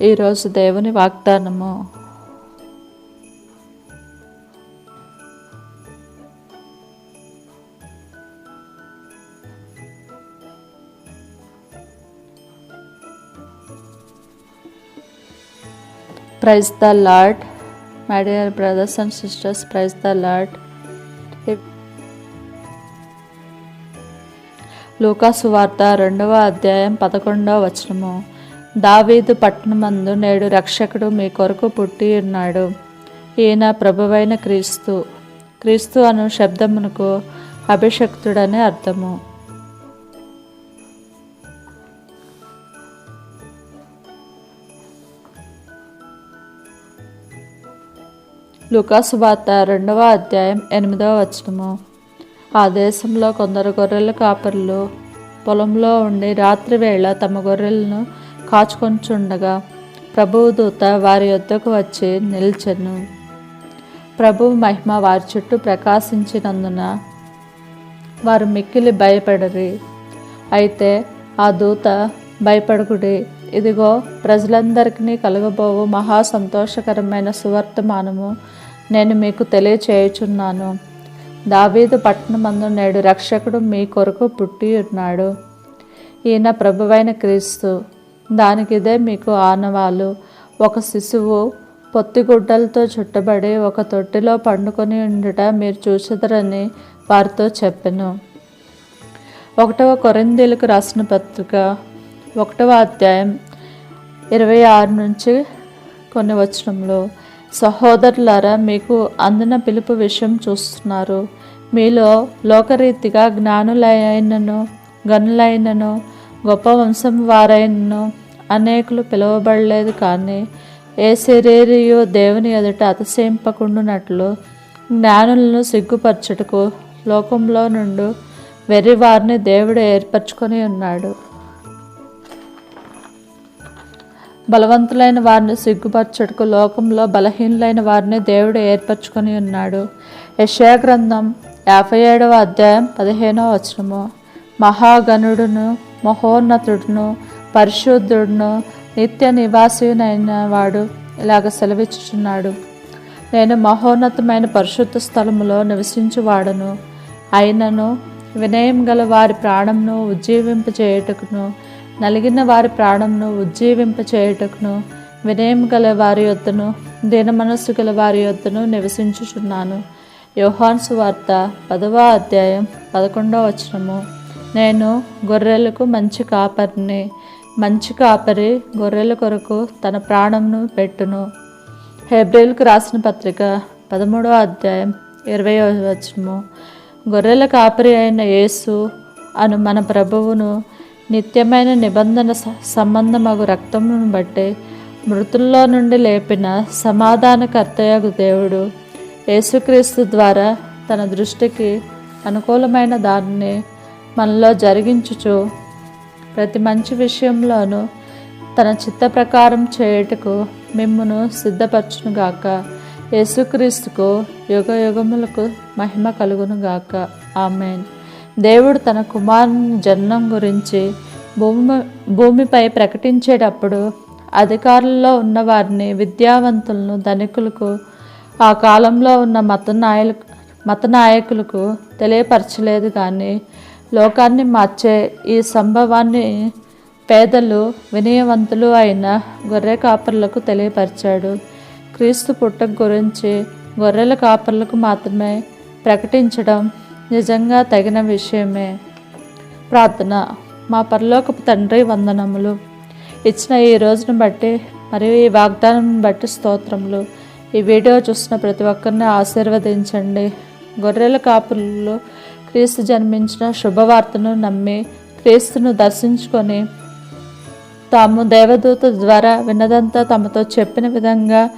ఈరోజు దేవుని వాగ్దానము. Praise the lord my dear brothers and sisters praise the lord లూకాసు వార్త రెండవ అధ్యాయం పదకొండవ వచనము. దావీదు పట్టణమందు నేడు రక్షకుడు మీ కొరకు పుట్టి ఉన్నాడు. ఈయన ప్రభువైన క్రీస్తు. క్రీస్తు అను శబ్దమునకు అభిషక్తుడని అర్థము. లుకాసు వార్త రెండవ అధ్యాయం ఎనిమిదవ వచనము. ఆ దేశంలో కొందరు గొర్రెల కాపరులు పొలంలో ఉండి రాత్రి వేళ తమ గొర్రెలను కాచుకొంచుండగా ప్రభువు దూత వారి యొద్దకు వచ్చి నిల్చెను. ప్రభువు మహిమ వారి చుట్టూ ప్రకాశించినందున వారు మిక్కిలి భయపడరి. అయితే ఆ దూత భయపడకుడి ఇదిగో ప్రజలందరికీ కలగబోవు మహా సంతోషకరమైన సువర్తమానము నేను మీకు తెలియచేయుచున్నాను. దావీదు పట్టణమందు నేడు రక్షకుడు మీ కొరకు పుట్టి ఉన్నాడు. ఈయన ప్రభువైన క్రీస్తు. దానికిదే మీకు ఆనవాలు. ఒక శిశువు పొత్తిగుడ్డలతో చుట్టబడి ఒక తొట్టిలో పండుకొని ఉండుట మీరు చూచదరని వారితో చెప్పెను. ఒకటవ కొరిందీలకు రాసిన పత్రిక ఒకటవ అధ్యాయం ఇరవై ఆరు నుంచి కొన్ని వచనంలో సహోదరులారా మీకు అందిన పిలుపు విషయం చూస్తున్నారు. మీలో లోకరీతిగా జ్ఞానులైనను గనులైనను గొప్ప వంశం వారైనను అనేకులు పిలువబడలేదు కానీ ఏ శరీరియు దేవుని ఎదుట అతిశయింపకుండునట్లు జ్ఞానులను సిగ్గుపరచుటకు లోకంలో నుండి వెర్రి వారిని దేవుడు ఏర్పరచుకొని ఉన్నాడు. బలవంతులైన వారిని సిగ్గుపరచుటకు లోకంలో బలహీనులైన వారిని దేవుడు ఏర్పరచుకొని ఉన్నాడు. యశయా గ్రంథం యాభై ఏడవ అధ్యాయం పదిహేనవ వచనము. మహాగణుడును మహోన్నతుడును పరిశుద్ధుడును నిత్య నివాసునైన వాడు ఇలాగ సెలవిచ్చుచున్నాడు. నేను మహోన్నతమైన పరిశుద్ధ స్థలములో నివసించువాడను. అయినను వినయం గల వారి ప్రాణంను ఉజ్జీవింపచేయుటకును నలిగిన వారి ప్రాణంను ఉజ్జీవింపచేయుటకును వినయం గల వారి యొద్దను దీన మనస్సు గల వారి యొద్దను నివసించుచున్నాను. యోహాన్సు వార్త పదవ అధ్యాయం పదకొండవ వచనము. నేను గొర్రెలకు మంచి కాపరిని మంచి కాపరి గొర్రెల కొరకు తన ప్రాణంను పెట్టును. హెబ్రిల్కు రాసిన పత్రిక పదమూడవ అధ్యాయం ఇరవై వచనము. గొర్రెల కాపరి అయిన యేసు అను మన ప్రభువును నిత్యమైన నిబంధన స- సంబంధమగు రక్తమును బట్టి మృతుల్లో నుండి లేపిన సమాధానకర్తయగు దేవుడు యేసుక్రీస్తు ద్వారా తన దృష్టికి అనుకూలమైన దానిని మనలో జరిగించుచు ప్రతి మంచి విషయంలోనూ తన చిత్త ప్రకారం చేయుటకు మిమ్మును సిద్ధపరచునుగాక. యేసుక్రీస్తుకు యుగ యుగములకు మహిమ కలుగునుగాక. ఆమెన్. దేవుడు తన కుమారుని జన్మం గురించి భూమి భూమిపై ప్రకటించేటప్పుడు అధికారుల్లో ఉన్నవారిని విద్యావంతులను ధనికులకు ఆ కాలంలో ఉన్న మత నాయకు మత నాయకులకు తెలియపరచలేదు కానీ లోకాన్ని మార్చే ఈ సంభవాన్ని పేదలు వినయవంతులు అయిన గొర్రె కాపర్లకు తెలియపరిచాడు. క్రీస్తు పుట్టక గురించి గొర్రెల కాపర్లకు మాత్రమే ప్రకటించడం నిజంగా తగిన విషయమే. ప్రార్థన. మా పరలోకపు తండ్రి వందనములు. ఇచ్చిన ఈ రోజును బట్టి మరియు ఈ వాగ్దానం బట్టి స్తోత్రములు. ఈ వీడియో చూసిన ప్రతి ఒక్కరిని ఆశీర్వదించండి. గొర్రెల కాపులు క్రీస్తు జన్మించిన శుభవార్తను నమ్మి క్రీస్తును దర్శించుకొని తాము దేవదూత ద్వారా విన్నదంతా తమతో చెప్పిన విధంగా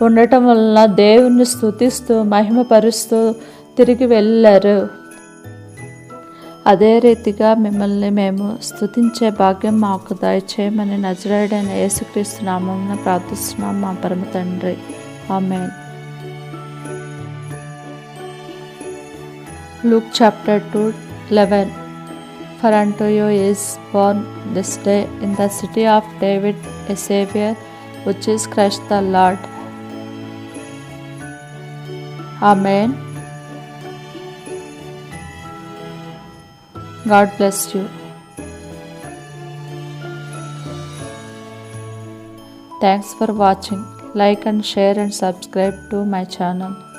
ఉండటం వలన దేవుణ్ణి స్థుతిస్తూ మహిమపరుస్తూ తిరిగి వెళ్ళారు. అదే రీతిగా మిమ్మల్ని మేము స్థుతించే భాగ్యం మాకు దయచేయమని నజరాడైన యేసుక్రీస్తు నామమున ప్రార్థిస్తున్నాం మా పరమ తండ్రి. Amen. Luke chapter 2 11 For unto you is born this day in the city of David a Savior, which is Christ the Lord. Amen. God bless you. Thanks for watching. Like and share and subscribe to my channel.